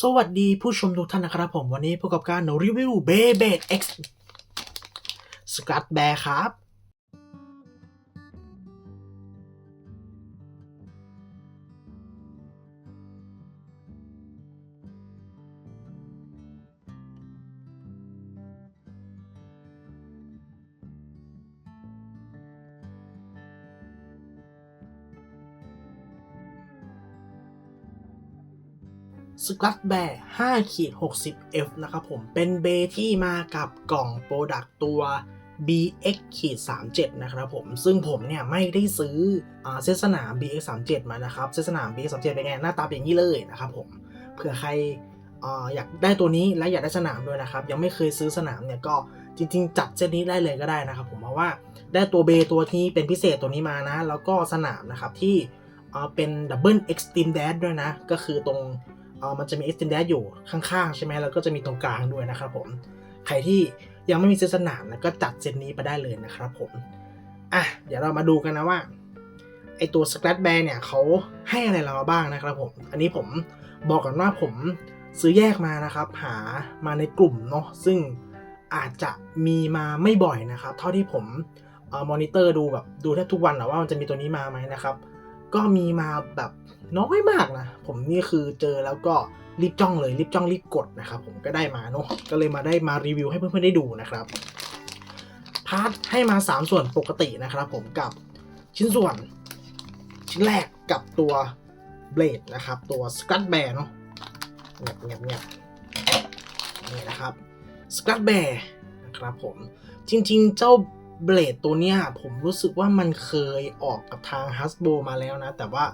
สวัสดีผู้ชมทุกท่านนะครับผมวันนี้พบกับการรีวิวเบเบด X สกัดแบร์ครับ สกัดแบร์5ขีด 60 F นะครับผม เป็นเบที่มากับกล่องโปรดักตัว BX ขีด37นะครับผม ซึ่งผมเนี่ยไม่ได้ซื้ออาเซสนาม BX 37มานะครับ เซตสนาม BX 37เป็นไง หน้าตาเป็นอย่างนี้เลยนะครับผม เผื่อใครออยากได้ตัวนี้และอยากได้สนามด้วยนะครับ ยังไม่เคยซื้อสนามเนี่ยก็จริงๆ จัดเซตนี้ได้เลยก็ได้นะครับผมเพราะว่าได้ตัวเบตัวที่เป็นพิเศษตัวนี้มานะ แล้วก็สนามนะครับที่เป็นดับเบิลเอ็กซ์ตรีมแดดด้วยนะ ก็คือตรง เออมันจะมี extended อยู่ข้างๆ ใช่ไหมแล้วก็จะมีตรงกลางด้วยนะครับผม ใครที่ยังไม่มีเซตสนามนะก็จัดเซตนี้ไปได้เลยนะครับผม อะ เดี๋ยวเรามาดูกันนะว่า ไอตัว Scratch Bear เนี่ยเขาให้อะไรเราาบ้างนะครับผม อันนี้ผมบอกก่อนว่าผมซื้อแยกมานะครับ หามาในกลุ่มเนาะซึ่งอาจจะมีมาไม่บ่อยนะครับ เท่าที่ผมมอนิเตอร์ดูแบบดูแทบทุกวันนะว่ามันจะมีตัวนี้มาไหมนะครับ ก็มีมาแบบน้อยมากนะ ผมนี่คือเจอแล้วก็รีบจ้องเลยรีบจ้องรีบกดนะครับผมก็ได้มาเนาะก็เลยมาได้มารีวิวให้เพื่อนๆได้ดูนะครับพาร์ทให้มา 3 ส่วนปกตินะครับผมกับชิ้นส่วน ชิ้นแรกกับตัวเบลดนะครับตัวสกัดแบร์เนาะเงียบเงียบเงียบนี่นะครับสกัดแบร์นะครับผมจริงๆเจ้า เบลดตัวเนี้ยผมรู้สึกว่ามันเคยออกกับทาง Hasbro มาแล้วนะ แต่ว่า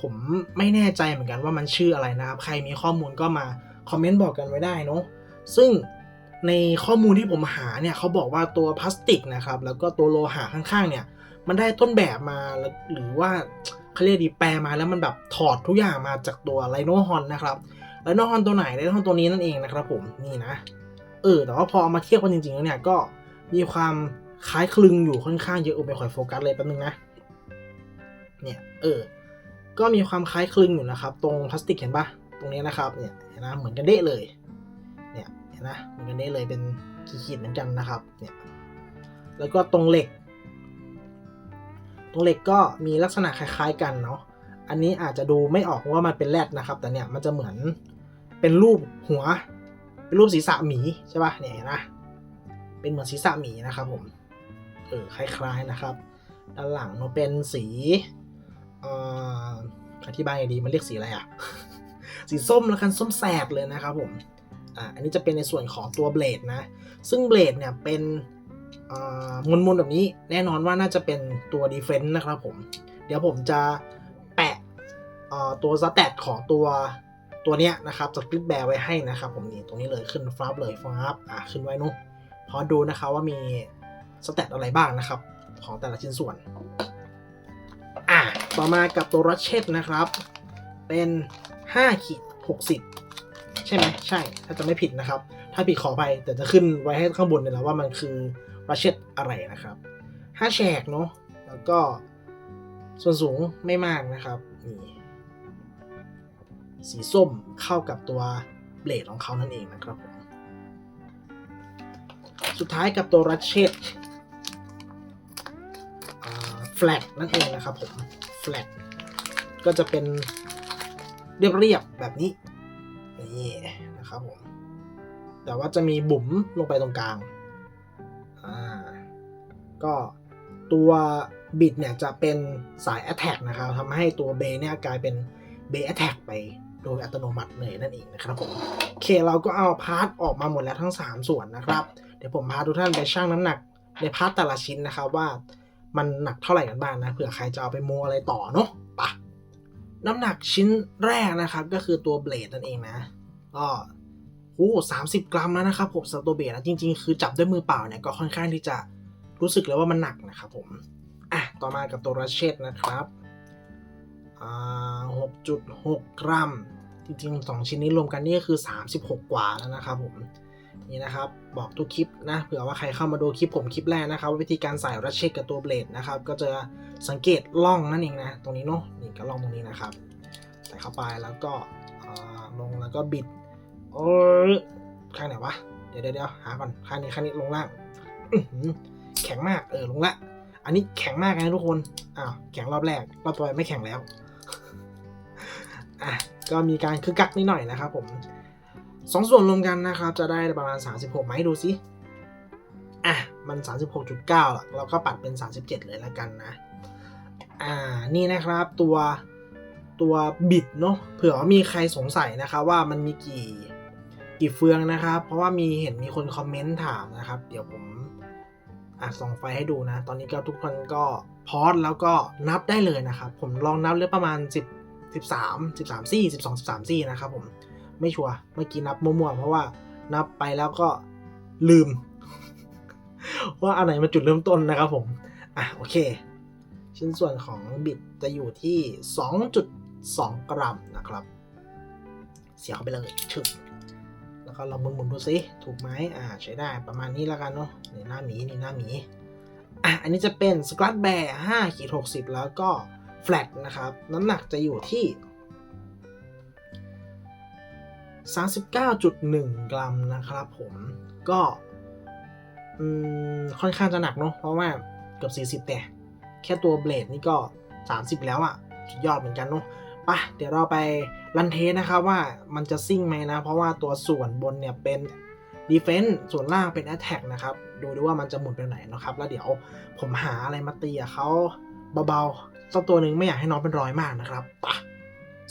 ผมไม่แน่ใจเหมือนกันว่ามันชื่ออะไรนะครับ ใครมีข้อมูลก็มาคอมเมนต์บอกกันไว้ได้เนาะซึ่งในข้อมูลที่ผมหาเนี่ยเขาบอกว่าตัวพลาสติกนะครับ แล้วก็ตัวโลหะข้างๆ เนี่ย มันได้ต้นแบบมาหรือว่าเขาเรียกดีแปลมาแล้วมันแบบถอดทุกอย่างมาจากตัวไลโนฮอนนะครับไลโนฮอนตัวไหนไลโนฮอนตัวนี้นั่นเองนะครับผมนี่นะเออแต่ว่าพอเอามาเทียบกันจริงๆแล้วเนี่ยก็มีความ คล้ายคลึงอยู่ค่อนข้างเยอะออไปคอยโฟกัสเลยแป๊บนึงนะ เนี่ยเออ ก็มีความคล้ายคลึงอยู่นะครับ ตรงพลาสติกเห็นปะตรงนี้นะครับเนี่ยเห็นนะเหมือนกันเด้เลย เนี่ยเห็นนะเหมือนกันเด้เลยเป็นขีดๆเหมือนกันนะครับ เนี่ย แล้วก็ตรงเหล็ก ตรงเหล็กก็มีลักษณะคล้าย ๆ กันเนาะ อันนี้อาจจะดูไม่ออกว่ามันเป็นแรดนะครับ แต่เนี่ยมันจะเหมือนเป็นรูปหัว เป็นรูปศีรษะหมีใช่ปะเนี่ยเห็นนะ เป็นเหมือนศีรษะหมีนะครับผม เออคล้ายๆนะครับ ด้านหลังมันเป็นสีอ่ออธิบายไงดีมันเรียกสีอะไรอะสีส้มแล้วกันส้มแสบเลยนะครับผมอ่าอันนี้จะเป็นในส่วนของตัวเบลดนะ ซึ่งเบลดเนี่ยเป็นมนมนๆแบบนี้แน่นอนว่าน่าจะเป็นตัวดีเฟนต์นะครับผม เดี๋ยวผมจะแปะตัวสแตทของตัวตัวเนี้ยนะครับจากคลิปแบร์ไว้ให้นะครับผมนี่ตรงนี้เลยขึ้นฟลับเลยฟลับอ่าขึ้นไว้นุ๊พอดูนะครับว่ามี สแตทอะไรบ้างนะครับ ของแต่ละชิ้นส่วน อะต่อมากับตัวรัชเชตนะครับ เป็น5ขีด60 ใช่ไหมใช่ ถ้าจะไม่ผิดนะครับ ถ้าผิดขอไปแต่จะขึ้นไว้ให้ข้างบนเลยนะว่ามันคือรัชเชตอะไรนะครับ5แฉกเนาะแล้วก็ส่วนสูงไม่มากนะครับนี่สีส้มเข้ากับตัวเบลดของเขานั่นเองนะครับผมสุดท้ายกับตัวรัชเชต แฟลตนั่นเองนะครับผมแฟลตก็จะเป็นเรียบๆแบบนี้นี่นะครับผมแต่ว่าจะมีบุ๋มลงไปตรงกลางอ่าก็ตัวบิดเนี่ยจะเป็นสาย Attack นะครับทำให้ตัวเบเนี่ยกลายเป็นเบ Attack ไปโดยอัตโนมัติเลยนั่นเองนะครับผมโอเคเราก็เอาพาร์ทออกมาหมดแล้วทั้ง 3 ส่วนนะครับ เดี๋ยวผมพาทุกท่านไปชั่งน้ำหนักในพาร์ทแต่ละชิ้นนะครับว่า มันหนักเท่าไหร่กันบ้างนะเผื่อใครจะเอาไปโมอะไรต่อเนาะปะน้ำหนักชิ้นแรกนะครับ ก็คือตัวเบลดนั่นเองนะ ก็โอ้สามสิบกรัมแล้วนะครับผมสำหรับตัวเบลดนะจริง ๆ คือจับด้วยมือเปล่าเนี่ยก็ค่อนข้างที่จะรู้สึกเลยว่ามันหนักนะครับผมอะต่อมากับตัวรัชเชตนะครับอ่าหกจุดหกกรัม จริงๆสองชิ้นนี้รวมกันนี่ก็คือ 36 กว่าแล้วนะครับผม นี่นะครับ บอกทุกคลิปนะเผื่อว่าใครเข้ามาดูคลิปผมคลิปแรกนะครับ วิธีการใส่รัชเชตกับตัวเบลดนะครับ ก็จะสังเกตล่องนั่นเองนะ ตรงนี้เนาะนี่ก็ล่องตรงนี้นะครับ ใส่เข้าไปแล้วก็ลงแล้วก็บิดเออข้างไหนวะเดี๋ยวเดี๋ยวหาก่อนข้างนี้ข้างนี้ลงล่างแข็งมากเออลงละอันนี้แข็งมากนะทุกคนอ้าวแข็งรอบแรกรอบต่อไปไม่แข็งแล้วอะก็มีการคึกกักนิดหน่อยนะครับผม สองส่วนรวมกันนะครับ จะได้ประมาณ 36ไหมดูสิอะ มัน 36.9ละเราก็ปัดเป็น 37 เลยล้วกันนะ อ่า นี่นะครับตัวตัวบิดเนาะ เผื่อว่ามีใครสงสัยนะครับว่ามันมีกี่กี่เฟืองนะครับ เพราะว่ามีเห็นมีคนคอมเมนต์ถามนะครับ เดี๋ยวผมอะส่องไฟให้ดูนะ ตอนนี้ก็ทุกคนก็พอสแล้วก็นับได้เลยนะครับ ผมลองนับเลยประมาณ 10 13 13ซี่12 13ซี่นะครับผม ไม่ชัวร์เมื่อกี้นับมั่วๆเพราะว่านับไปแล้วก็ลืม ว่าอันไหนมาจุดเริ่มต้นนะครับผม อะโอเค ชิ้นส่วนของบิดจะอยู่ที่ 2.2 กรัมนะครับ เสียเข้าไปเลยชึกแล้วก็ลองหมุนๆดูสิถูกไหมอ่าใช้ได้ประมาณนี้แล้วกันเนาะนี่หน้าหมีนี่หน้าหมีอะอันนี้จะเป็นสครัตแบร์5ขีด60 แล้วก็แฟลตนะครับ น้ำหนักจะอยู่ที่ 39.1 กรัมนะครับผมก็ค่อนข้างจะหนักเนาะเพราะว่าเกือบ40แต่แค่ตัวเบลดนี่ก็ 30 แล้วอะ่ะสุดยอดเหมือนกันเนาะปะเดี๋ยวเราไปรันเทสนะครับว่ามันจะซิ่งไหมนะ เพราะว่าตัวส่วนบนเนี่ยเป็น Defense ส่วนล่างเป็น Attack นะครับ ดูดูว่ามันจะหมุนไปไหนนะครับ แล้วเดี๋ยวผมหาอะไรมาตีกับเขาเบาๆสักตัวหนึ่งไม่อยากให้น้องเป็นรอยมากนะครับปะ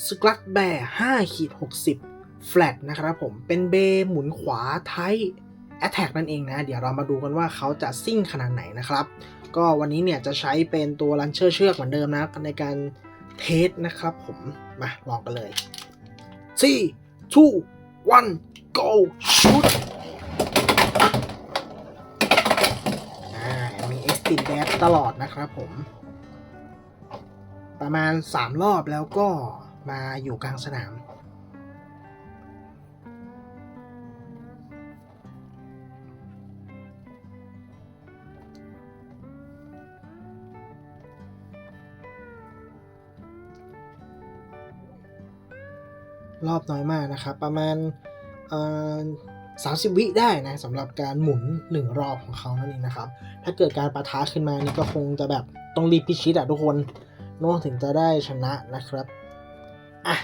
สกัตแบร์5ขีด60 แฟลตนะครับผม เป็นเบย์หมุนขวาไท Attack นั่นเองนะ เดี๋ยวเรามาดูกันว่าเขาจะซิ่งขนาดไหนนะครับ ก็วันนี้เนี่ยจะใช้เป็นตัวลันเชอร์เชือกเหมือนเดิมนะ ในการเทสนะครับผม มาลองกันเลย 4 2 1 go shoot มี e x t e n d dash ตลอดนะครับผม ประมาณ 3 รอบแล้วก็มาอยู่กลางสนาม รอบน้อยมากนะครับ ประมาณสามสิบวิได้นะสำหรับการหมุน 1 รอบของเขานั่นเองนะครับ ถ้าเกิดการประทะขึ้นมานี่ก็คงจะแบบต้องรีบพิชิตอะทุกคนเน้องถึงจะได้ชนะนะครับอะ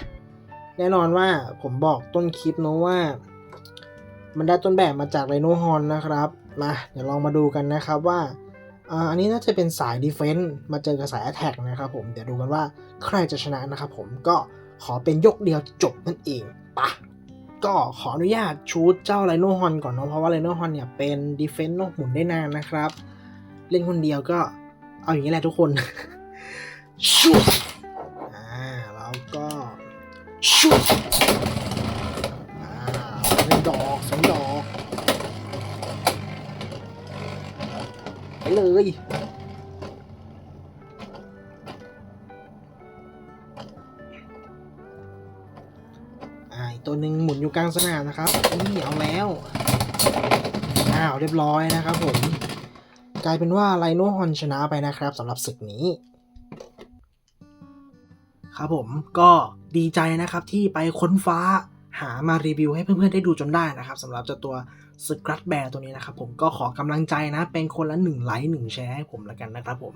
แน่นอนว่าผมบอกต้นคลิปนะว่า มันได้ต้นแบบมาจากไรโนฮอนนะครับมาเดี๋ยวลองมาดูกันนะครับว่าอ่าอันนี้น่าจะเป็นสายดีเฟนต์มาเจอกับสายแอ t แทกนะครับผมเดี๋ยวดูกันว่าใครจะชนะนะครับผมก็ ขอเป็นยกเดียวจบนั่นเองปะก็ขออนุญาตชูดเจ้าไรโนฮอนก่อนเนาะเพราะว่าไรโนฮอนเนี่ยเป็นดีเฟนต์เนาะหมุนได้นานนะครับ เล่นคนเดียวก็เอาอย่างนี้แหละทุกคนชูอ่าแล้วก็ชูอ่าหนึ่งดอกสองดอกไปเลย ตัวหนึ่งหมุนอยู่กลางสนามนะครับนี่เอาแล้วอ้าวเรียบร้อยนะครับผมกลายเป็นว่าไลโนฮอนชนะไปนะครับสำหรับศึกนี้ ครับผมก็ดีใจนะครับที่ไปค้นฟ้าหามารีวิวให้เพื่อนๆได้ดูจนได้นะครับสำหรับเจ้าตัว สครัตแบร์ตัวนี้นะครับผมก็ขอกำลังใจนะ เป็นคนละ1ไลค์1แชร์ให้ผมแล้วกันนะครับผม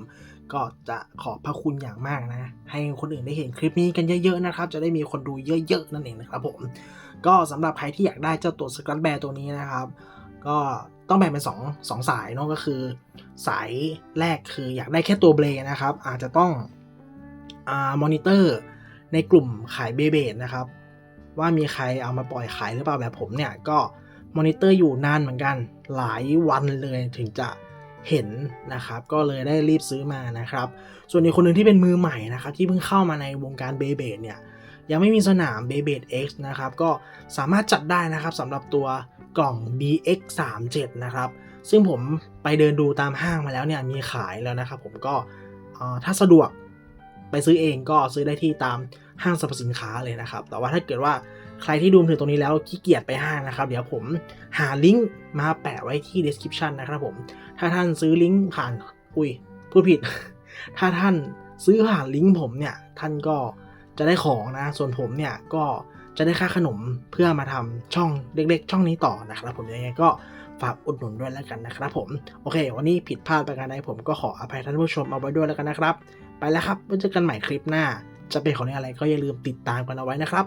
ก็จะขอบพระคุณอย่างมากนะ ให้คนอื่นได้เห็นคลิปนี้กันเยอะๆนะครับ จะได้มีคนดูเยอะๆนั่นเองนะครับผมก็สำหรับใครที่อยากได้เจ้าตัวสครัตแบร์ตัวนี้นะครับ ก็ต้องแบ่งเป็น2 2สายเนาะก็คือ สายแรกคืออยากได้แค่ตัวเบลนะครับ อาจจะต้องอ่ามอนิเตอร์ในกลุ่มขายเบเบดนะครับ ว่ามีใครเอามาปล่อยขายหรือเปล่าแบบผมเนี่ยก็ มอนิเตอร์อยู่นานเหมือนกัน หลายวันเลยถึงจะเห็นนะครับ ก็เลยได้รีบซื้อมานะครับ ส่วนอีกคนหนึ่งที่เป็นมือใหม่นะครับ ที่เพิ่งเข้ามาในวงการเบเบดเนี่ย ยังไม่มีสนาม b e y b l a d X นะครับ ก็สามารถจัดได้นะครับสำหรับตัวกล่อง BX37 นะครับ ซึ่งผมไปเดินดูตามห้างมาแล้วเนี่ยมีขายแล้วนะครับ ผมก็ถ้าสะดวกไปซื้อเองก็ซื้อได้ที่ตามห้างสรรพสินค้าเลยนะครับ แต่ว่าถ้าเกิดว่า ใครที่ดูถึงตรงนี้แล้วขี้เกียจไปห้างนะครับ เดี๋ยวผมหาลิงก์มาแปะไว้ที่ description นะครับผม ถ้าท่านซื้อลิงก์ผ่าน อุ้ยพูดผิด ถ้าท่านซื้อผ่านลิงก์ผมเนี่ย ท่านก็จะได้ของนะ ส่วนผมเนี่ยก็จะได้ค่าขนมเพื่อมาทำช่องเล็กๆ ช่องนี้ต่อนะครับผมยังไงก็ฝากอุดหนุนด้วยแล้วกันนะครับผมโอเค วันนี้ผิดพลาดประการใดผมก็ขออภัยท่านผู้ชมเอาไว้ด้วยแล้วกันนะครับ ไปแล้วครับไว้เจอกันใหม่คลิปหน้า จะเป็นของอะไรก็อย่าลืมติดตามกันเอาไว้นะครับ